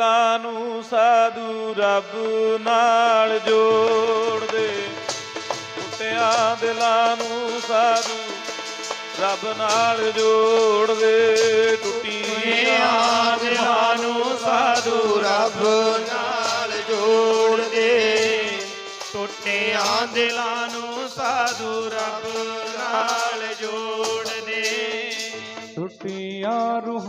ਦਿਲਾਂ ਨੂੰ ਸਾਧੂ ਰੱਬ ਨਾਲ ਜੋੜਦੇ। ਟੁੱਟਿਆਂ ਦਿਲਾਂ ਨੂੰ ਸਾਧੂ ਰੱਬ ਨਾਲ ਜੋੜਦੇ। ਟੁੱਟੀਆਂ ਦਿਲਾਂ ਨੂੰ ਸਾਧੂ ਰੱਬ ਨਾਲ ਜੋੜਦੇ। ਟੁੱਟਿਆਂ ਦਿਲਾਂ ਨੂੰ ਸਾਧੂ ਰੱਬ ਨਾਲ ਜੋੜ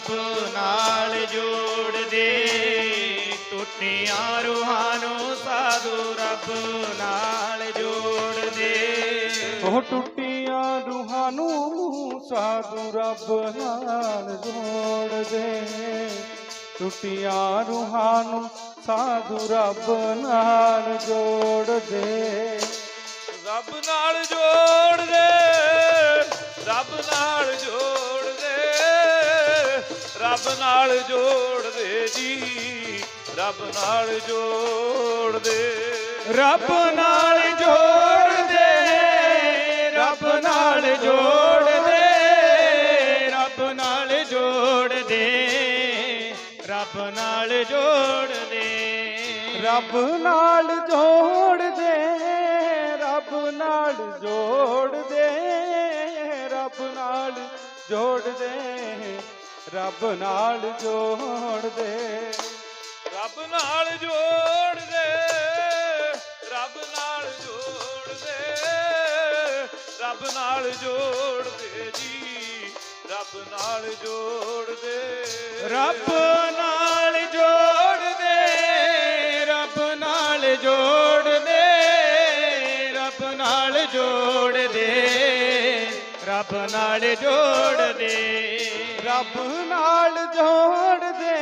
ਰੱਬ ਨਾਲ ਜੋੜਦੇ। ਟੁੱਟੀਆਂ ਰੂਹਾਂ ਨੂੰ ਸਾਧੂ ਰੱਬ ਨਾਲ ਜੋੜਦੇ। ਉਹ ਟੁੱਟੀਆਂ ਰੂਹਾਂ ਨੂੰ ਸਾਧੂ ਰੱਬ ਨਾਲ ਜੋੜਦੇ। ਟੁੱਟੀਆਂ ਰੂਹਾਂ ਨੂੰ ਸਾਧੂ ਰੱਬ ਨਾਲ ਜੋੜਦੇ। ਰੱਬ ਨਾਲ ਜੋੜਦੇ ਰੱਬ ਨਾਲ ਜੋੜਦੇ ਜੀ ਰੱਬ ਨਾਲ ਜੋੜਦੇ। ਰੱਬ ਨਾਲ ਜੋੜਦੇ ਰੱਬ ਨਾਲ ਜੋੜਦੇ ਰੱਬ ਨਾਲ ਜੋੜਦੇ ਰੱਬ ਨਾਲ ਜੋੜਦੇ। ਰੱਬ ਨਾਲ ਜੋੜਦੇ ਰੱਬ ਨਾਲ ਜੋੜਦੇ ਰੱਬ ਨਾਲ ਜੋੜਦੇ। ਰੱਬ ਨਾਲ ਜੋੜ ਦੇ ਰੱਬ ਨਾਲ ਜੋੜ ਦੇ ਰੱਬ ਨਾਲ ਜੋੜ ਦੇ ਰੱਬ ਨਾਲ ਜੋੜ ਦੇ ਜੀ ਰੱਬ ਨਾਲ ਜੋੜ ਦੇ ਰੱਬ ਨਾਲ ਜੋੜ ਦੇ ਰੱਬ ਨਾਲ ਜੋੜ ਦੇ ਰੱਬ ਨਾਲ ਜੋੜ ਦੇ ਰੱਬ ਨਾਲ ਜੋੜ ਦੇ ਰੱਬ ਨਾਲ ਜੋੜਦੇ,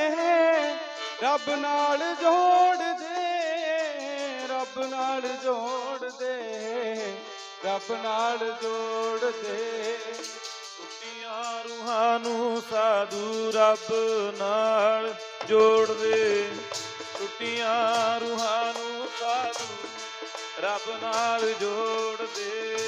ਰੱਬ ਨਾਲ ਜੋੜਦੇ, ਰੱਬ ਨਾਲ ਜੋੜਦੇ, ਰੱਬ ਨਾਲ ਜੋੜਦੇ। ਟੁੱਟੀਆਂ ਰੂਹਾਂ ਨੂੰ ਸਾਧੂ ਰੱਬ ਨਾਲ ਜੋੜਦੇ। ਟੁੱਟੀਆਂ ਰੂਹਾਂ ਨੂੰ ਸਾਧੂ ਰੱਬ ਨਾਲ ਜੋੜ ਦੇ